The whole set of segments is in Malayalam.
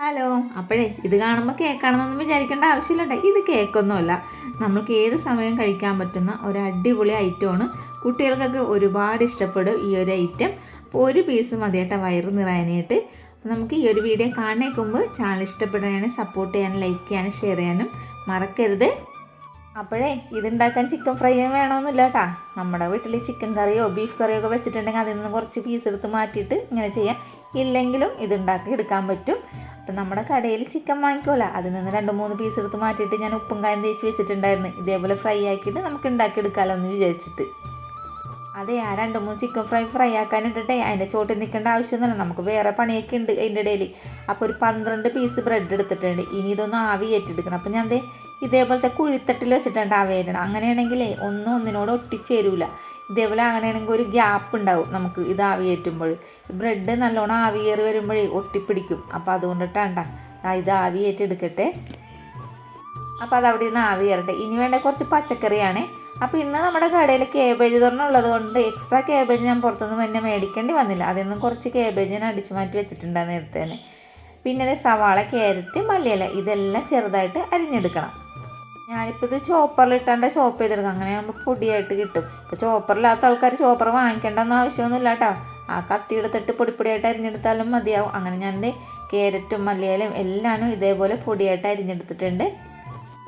ഹലോ. അപ്പോഴേ ഇത് കാണുമ്പോൾ കേക്കാണെന്നൊന്നും വിചാരിക്കേണ്ട ആവശ്യമില്ലട്ടെ. ഇത് കേക്കൊന്നുമല്ല. നമ്മൾക്ക് ഏത് സമയം കഴിക്കാൻ പറ്റുന്ന ഒരു അടിപൊളി ഐറ്റമാണ്. കുട്ടികൾക്കൊക്കെ ഒരുപാട് ഇഷ്ടപ്പെടും ഈ ഒരു ഐറ്റം. അപ്പോൾ ഒരു പീസ് മതിയേട്ട വയറ് നിറയാനായിട്ട്. നമുക്ക് ഈ ഒരു വീഡിയോ കാണുന്നതിന് മുമ്പ് ചാനൽ ഇഷ്ടപ്പെടാനും സപ്പോർട്ട് ചെയ്യാനും ലൈക്ക് ചെയ്യാനും ഷെയർ ചെയ്യാനും മറക്കരുത്. അപ്പോഴേ ഇതുണ്ടാക്കാൻ ചിക്കൻ ഫ്രൈ വേണമെന്നില്ല കേട്ടാ നമ്മുടെ വീട്ടിൽ ചിക്കൻ കറിയോ ബീഫ് കറിയോ ഒക്കെ വെച്ചിട്ടുണ്ടെങ്കിൽ അതിൽ നിന്ന് കുറച്ച് പീസ് എടുത്ത് മാറ്റിയിട്ട് ഇങ്ങനെ ചെയ്യാം. ഇല്ലെങ്കിലും ഇതുണ്ടാക്കി എടുക്കാൻ പറ്റും. അപ്പം നമ്മുടെ കടയിൽ ചിക്കൻ വാങ്ങിക്കുമല്ലോ അതിൽ നിന്ന് രണ്ട് മൂന്ന് പീസ് എടുത്ത് മാറ്റിയിട്ട് ഞാൻ ഉപ്പും കായം തേച്ച് വെച്ചിട്ടുണ്ടായിരുന്നു. ഇതേപോലെ ഫ്രൈ ആക്കിയിട്ട് നമുക്ക് ഉണ്ടാക്കി എടുക്കാമല്ലോ എന്ന് വിചാരിച്ചിട്ട്. അതെ ആ രണ്ട് മൂന്ന് ചിക്കൻ ഫ്രൈ ഫ്രൈ ആക്കാൻ ഇട്ടിട്ടേ അതിന്റെ ചോട്ടിൽ നിൽക്കേണ്ട ആവശ്യമൊന്നുമില്ല. നമുക്ക് വേറെ പണിയൊക്കെ ഉണ്ട് അതിന്റെ ഇടയിൽ. അപ്പോൾ ഒരു പന്ത്രണ്ട് പീസ് ബ്രെഡ് എടുത്തിട്ടുണ്ട്. ഇനി ഇതൊന്ന് ആവി ഏറ്റെടുക്കണം. അപ്പോൾ ഞാൻ ദേ ഇതേപോലത്തെ കുഴിത്തട്ടിൽ വെച്ചിട്ടുണ്ട് ആവി ഏറ്റണം അങ്ങനെയാണെങ്കിലേ ഒന്നും ഒന്നിനോട് ഒട്ടിച്ചേരൂല. ഇതേപോലെ അങ്ങനെയാണെങ്കിൽ ഒരു ഗ്യാപ്പ് ഉണ്ടാവും നമുക്ക് ഇത് ആവി ഏറ്റുമ്പോൾ ബ്രെഡ് നല്ലോണം ആവി കയറി വരുമ്പോഴേ ഒട്ടിപ്പിടിക്കും. അപ്പോൾ അതുകൊണ്ടിട്ടാണ്ട. ഇത് ആവി ഏറ്റെടുക്കട്ടെ അപ്പോൾ അത് അവിടെ നിന്ന് ആവി കയറട്ടെ. ഇനി വേണ്ട കുറച്ച് പച്ചക്കറിയാണ്. അപ്പോൾ ഇന്ന് നമ്മുടെ കടയിൽ കേബേജ് തുറന്നുള്ളത് കൊണ്ട് എക്സ്ട്രാ കേബേജ് ഞാൻ പുറത്തുനിന്ന് തന്നെ മേടിക്കേണ്ടി വന്നില്ല. അതിൽ നിന്ന് കുറച്ച് കേബേജ് ഞാൻ അടിച്ചു മാറ്റി വെച്ചിട്ടുണ്ടാകുന്ന നേരത്തെ പിന്നെ സവാള ക്യാരറ്റ് മല്ലിയില ഇതെല്ലാം ചെറുതായിട്ട് അരിഞ്ഞെടുക്കണം. ഞാനിപ്പോൾ ഇത് ചോപ്പറിൽ ഇട്ടാണ്ട് ചോപ്പ് ചെയ്തെടുക്കാം. അങ്ങനെ നമുക്ക് പൊടിയായിട്ട് കിട്ടും. ഇപ്പോൾ ചോപ്പറില്ലാത്ത ആൾക്കാർ ചോപ്പർ വാങ്ങിക്കേണ്ടെന്ന് ആവശ്യമൊന്നുമില്ല കേട്ടോ ആ കത്തി എടുത്തിട്ട് പൊടിപ്പൊടിയായിട്ട് അരിഞ്ഞെടുത്താലും മതിയാവും. അങ്ങനെ ഞാൻ ക്യാരറ്റും മല്ലിയിലും എല്ലാനും ഇതേപോലെ പൊടിയായിട്ട് അരിഞ്ഞെടുത്തിട്ടുണ്ട്.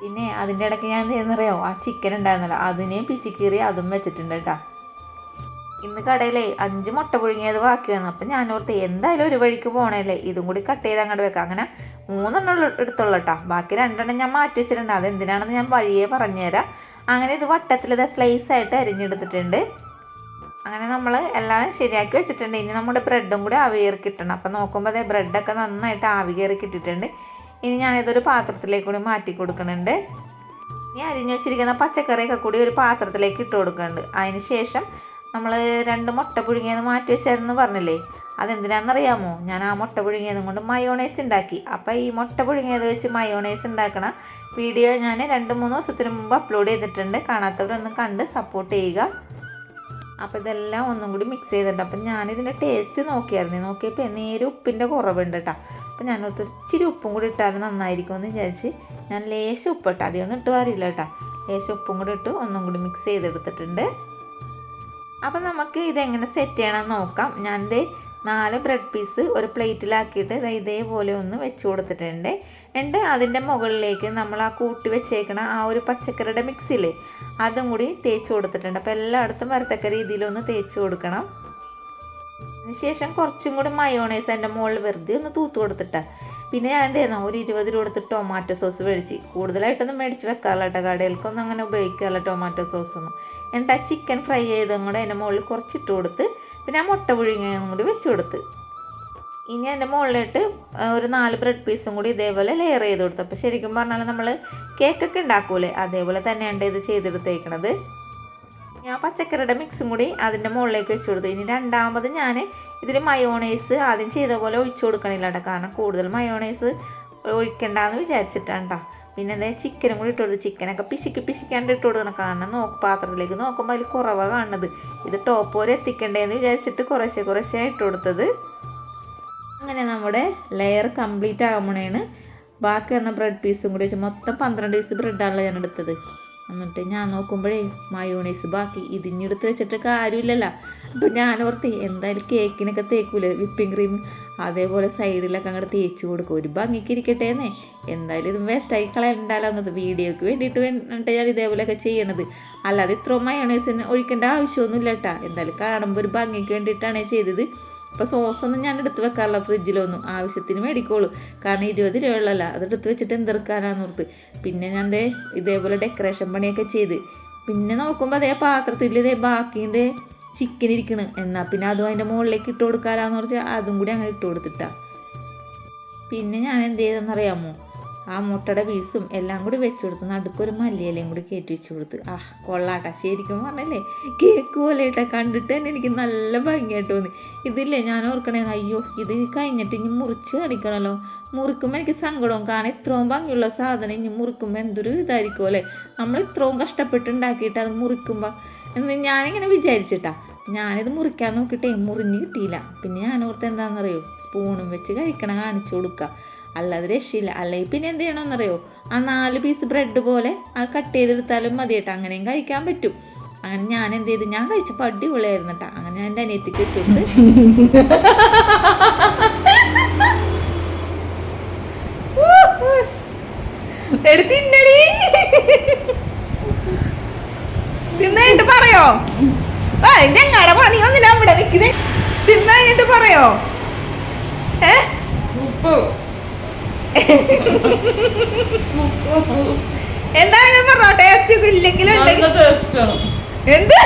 പിന്നെ അതിന്റെ ഇടയ്ക്ക് ഞാൻ എന്തെന്നറിയോ ആ ചിക്കൻ ഉണ്ടായിരുന്നല്ലോ. അതിനെയും പിച്ചിക്കീറി അതും വെച്ചിട്ടുണ്ട് കേട്ടോ. ഇന്ന് കടയിലേ അഞ്ച് മുട്ട പുഴുങ്ങിയത് ബാക്കി വന്നു അപ്പം ഞാൻ ഓർത്ത് എന്തായാലും ഒരു വഴിക്ക് പോകണല്ലേ ഇതും കൂടി കട്ട് ചെയ്ത് അങ്ങോട്ട് വെക്കാം. അങ്ങനെ മൂന്നെണ്ണം എടുത്തുള്ളൂ കേട്ടോ ബാക്കി രണ്ടെണ്ണം ഞാൻ മാറ്റി വെച്ചിട്ടുണ്ട്. അതെന്തിനാണെന്ന് ഞാൻ വഴിയേ പറഞ്ഞുതരാം. അങ്ങനെ ഇത് വട്ടത്തിൽ ഇത് സ്ലൈസ് ആയിട്ട് അരിഞ്ഞെടുത്തിട്ടുണ്ട്. അങ്ങനെ നമ്മൾ എല്ലാം ശരിയാക്കി വെച്ചിട്ടുണ്ട്. ഇനി നമ്മുടെ ബ്രെഡും കൂടി ആവി കയറി കിട്ടണം. അപ്പം നോക്കുമ്പോൾ അതേ ബ്രെഡൊക്കെ നന്നായിട്ട് ആവി കയറി കിട്ടിയിട്ടുണ്ട്. ഇനി ഞാനിതൊരു പാത്രത്തിലേക്ക് കൂടി മാറ്റി കൊടുക്കുന്നുണ്ട്. ഇനി അരിഞ്ഞു വെച്ചിരിക്കുന്ന പച്ചക്കറിയൊക്കെ കൂടി ഒരു പാത്രത്തിലേക്ക് ഇട്ട് കൊടുക്കുന്നുണ്ട്. അതിന് ശേഷം നമ്മൾ രണ്ട് മുട്ട പുഴുങ്ങിയത് മാറ്റി വെച്ചായിരുന്നു പറഞ്ഞില്ലേ? അതെന്തിനാണെന്നറിയാമോ ഞാൻ ആ മുട്ട പുഴുങ്ങിയതും കൊണ്ട് മയോണൈസ് ഉണ്ടാക്കി. അപ്പോൾ ഈ മുട്ട പുഴുങ്ങിയത് വെച്ച് മയോണൈസ് ഉണ്ടാക്കണ വീഡിയോ ഞാൻ രണ്ട് മൂന്ന് ദിവസത്തിന് മുമ്പ് അപ്ലോഡ് ചെയ്തിട്ടുണ്ട്. കാണാത്തവരൊന്നും കണ്ട് സപ്പോർട്ട് ചെയ്യുക. അപ്പോൾ ഇതെല്ലാം ഒന്നും കൂടി മിക്സ് ചെയ്തിട്ടുണ്ട്. അപ്പം ഞാനിതിന്റെ ടേസ്റ്റ് നോക്കിയായിരുന്നു. നോക്കിയപ്പോൾ നേരെ ഉപ്പിന്റെ കുറവുണ്ട് കേട്ടോ അപ്പം ഞാൻ ഇച്ചിരി ഉപ്പും കൂടി ഇട്ടാലും നന്നായിരിക്കും എന്ന് വിചാരിച്ച് ഞാൻ ലേശം ഉപ്പിട്ട് അധികമൊന്നും ഇട്ട് അറിയില്ല കേട്ടോ ലേശം ഉപ്പും കൂടി ഇട്ട് ഒന്നും കൂടി മിക്സ് ചെയ്തെടുത്തിട്ടുണ്ട്. അപ്പം നമുക്ക് ഇതെങ്ങനെ സെറ്റ് ചെയ്യണമെന്ന് നോക്കാം. ദേ നാല് ബ്രെഡ് പീസ് ഒരു പ്ലേറ്റിലാക്കിയിട്ട് ഇതേപോലെ ഒന്ന് വെച്ച് കൊടുത്തിട്ടുണ്ട്. എന്നിട്ട് അതിന്റെ മുകളിലേക്ക് നമ്മൾ ആ കൂട്ടി വെച്ചേക്കണ ആ ഒരു പച്ചക്കറിയുടെ മിക്സില്ലേ അതും കൂടി തേച്ച് കൊടുത്തിട്ടുണ്ട്. അപ്പോൾ എല്ലായിടത്തും വരത്തക്ക രീതിയിലൊന്ന് തേച്ച് കൊടുക്കണം. അതിനുശേഷം കുറച്ചും കൂടി മയോണൈസ് എന്റെ മുകളിൽ വെറുതെ ഒന്ന് തൂത്ത് കൊടുത്തിട്ട. പിന്നെ ഞാൻ എന്ത് ചെയ്യുന്ന? ഒരു ഇരുപത് രൂപ കൊടുത്ത് ടൊമാറ്റോ സോസ് മേടിച്ച്. കൂടുതലായിട്ടൊന്നും മേടിച്ച് വെക്കാറില്ല കേട്ടോ. കടയിൽക്കൊന്നും അങ്ങനെ ഉപയോഗിക്കാറില്ല ടൊമാറ്റോ സോസ് സോസൊന്നും എന്നിട്ട് ആ ചിക്കൻ ഫ്രൈ ചെയ്തും കൂടെ അതിന്റെ മുകളിൽ കുറച്ചിട്ട് കൊടുത്ത് പിന്നെ ആ മുട്ട പുഴുങ്ങിയതും കൂടി വെച്ച് കൊടുത്ത്. ഇനി അതിന്റെ മുകളിലിട്ട് ഒരു നാല് ബ്രെഡ് പീസും കൂടി ഇതേപോലെ ലെയർ ചെയ്ത് കൊടുത്തു. അപ്പോൾ ശരിക്കും പറഞ്ഞാൽ നമ്മൾ കേക്കൊക്കെ ഉണ്ടാക്കൂലേ? അതേപോലെ തന്നെയാണ് ഇത് ചെയ്തെടുത്തേക്കണത്. ഞാൻ പച്ചക്കറിയുടെ മിക്സും കൂടി അതിന്റെ മുകളിലേക്ക് വെച്ച് കൊടുത്തു. ഇനി രണ്ടാമത് ഞാൻ ഇതിൽ മയോണൈസ് ആദ്യം ചെയ്ത പോലെ ഒഴിച്ചു കൊടുക്കണില്ല കേട്ടോ കാരണം കൂടുതൽ മയോണൈസ് ഒഴിക്കണ്ടെന്ന് വിചാരിച്ചിട്ടാണ് കേട്ടോ പിന്നെ എന്താ ചിക്കനും കൂടി ഇട്ട് കൊടുത്ത്. ചിക്കനൊക്കെ പിശിക്ക് പിശിക്കാണ്ട് ഇട്ട് കൊടുക്കണം. കാരണം നോക്ക് പാത്രത്തിലേക്ക് നോക്കുമ്പോൾ അതിൽ കുറവാണ് കാണുന്നത്. ഇത് ടോപ്പ് വരെ എത്തിക്കണ്ടേന്ന് വിചാരിച്ചിട്ട് കുറേശ്ശെ കുറേശ്ശെ ഇട്ട് കൊടുത്തത്. അങ്ങനെ നമ്മുടെ ലെയർ കംപ്ലീറ്റ് ആകുമ്പോഴാണ് ബാക്കി വന്ന ബ്രെഡ് പീസും കൂടി വെച്ച് മൊത്തം പന്ത്രണ്ട് പീസ് ബ്രെഡാണല്ലോ ഞാൻ എടുത്തത്. എന്നിട്ട് ഞാൻ നോക്കുമ്പോഴേ മയോണൈസ് ബാക്കി ഇതിഞ്ഞെടുത്ത് വെച്ചിട്ട് കാര്യമില്ലല്ലോ. അപ്പം ഞാൻ ഓർത്ത് എന്തായാലും കേക്കിനൊക്കെ തേക്കൂലേ? വിപ്പിംഗ് ക്രീം അതേപോലെ സൈഡിലൊക്കെ അങ്ങോട്ട് തേച്ച് കൊടുക്കും. ഒരു ഭംഗിക്ക് ഇരിക്കട്ടേന്നേ. എന്തായാലും ഇത് വേസ്റ്റായി കളയണ്ടാലോ എന്നത് വീഡിയോക്ക് വേണ്ടിയിട്ട് വേണ്ടിട്ട് ഞാൻ ഇതേപോലെയൊക്കെ ചെയ്യണത്. അല്ലാതെ ഇത്രയും മയോണൈസിന് ഒഴിക്കേണ്ട ആവശ്യമൊന്നുമില്ല കേട്ടോ. എന്തായാലും കാണുമ്പോൾ ഒരു ഭംഗിക്ക് വേണ്ടിയിട്ടാണ് ചെയ്തത്. ഇപ്പോൾ സോസൊന്നും ഞാൻ എടുത്ത് വെക്കാറില്ല. ഫ്രിഡ്ജിലൊന്നും. ആവശ്യത്തിന് മേടിക്കോളൂ. കാരണം ഇരുപത് രൂപയുള്ളല്ല അത് എടുത്ത് വെച്ചിട്ട് എന്തെടുക്കാനാന്ന് ഓർത്ത്. പിന്നെ ഞാൻ ദേ ഇതേപോലെ ഡെക്കറേഷൻ പണിയൊക്കെ ചെയ്ത്. പിന്നെ നോക്കുമ്പോൾ അതേ പാത്രത്തിൽ ഇതേ ബാക്കിന്റെ ചിക്കൻ ഇരിക്കണ്. എന്നാൽ പിന്നെ അതും അതിന്റെ മുകളിലേക്ക് ഇട്ട് കൊടുക്കാലാന്ന് പറഞ്ഞാൽ അതും കൂടി അങ്ങനെ ഇട്ട് കൊടുത്തിട്ടാണ് പിന്നെ ഞാൻ എന്ത് ചെയ്തെന്നറിയാമോ ആ മുട്ടയുടെ പീസും എല്ലാം കൂടി വെച്ച് കൊടുത്ത് നടുക്കൊരു മല്ലിയിലയും കൂടി കയറ്റി വെച്ചു കൊടുത്ത്. ആ കൊള്ളാട്ടാ. ശരിക്കും പറഞ്ഞല്ലേ കേക്ക് പോലെ ഇട്ടാ കണ്ടിട്ട് തന്നെ എനിക്ക് നല്ല ഭംഗിയായിട്ട് തോന്നി. ഇതില്ലേ ഞാൻ ഓർക്കണേ അയ്യോ ഇത് കഴിഞ്ഞിട്ട് ഇനി മുറിച്ച് കാണിക്കണമല്ലോ മുറിക്കുമ്പോൾ എനിക്ക് സങ്കടവും കാരണം ഇത്രയും ഭംഗിയുള്ള സാധനം ഇനി മുറിക്കുമ്പോൾ എന്തൊരു ഇതായിരിക്കും അല്ലേ? നമ്മൾ ഇത്രയും കഷ്ടപ്പെട്ടുണ്ടാക്കിയിട്ട് അത് മുറിക്കുമ്പോൾ എന്ന് ഞാനിങ്ങനെ വിചാരിച്ചിട്ടാ. ഞാനിത് മുറിക്കാൻ നോക്കിയിട്ടേ മുറിഞ്ഞ് കിട്ടിയില്ല. പിന്നെ ഞാൻ ഓർത്ത് എന്താണെന്നറിയോ സ്പൂണും വെച്ച് കഴിക്കണം കാണിച്ചു കൊടുക്കുക അല്ലാതെ രക്ഷയില്ല. അല്ലെങ്കിൽ പിന്നെ എന്ത് ചെയ്യണമെന്നറിയോ? ആ നാല് പീസ് ബ്രെഡ് പോലെ അത് കട്ട് ചെയ്തെടുത്താലും മതി കേട്ടോ അങ്ങനെയും കഴിക്കാൻ പറ്റും. അങ്ങനെ ഞാൻ എന്ത് ചെയ്തു? ഞാൻ കഴിച്ചപ്പോൾ അടിപൊളിയായിരുന്നു കേട്ടോ അങ്ങനെ ഞാൻ എന്റെ അനിയത്തിക്ക് വെച്ചിട്ട് പറയോ? പോണ? നീ ഒന്നില്ല ഇവിടെ നിൽക്കുന്നേ തിന്നിട്ട് പറയോ? ഏ? ഉപ്പ്. എന്തായാലും പറഞ്ഞോ? ടേസ്റ്റ് ഒക്കെ ഇല്ലെങ്കിലും എന്ത്?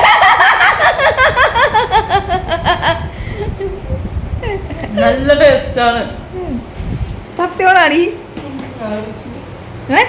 നല്ല ടേസ്റ്റ് ആണ്. സത്യമാണാടി ഏ?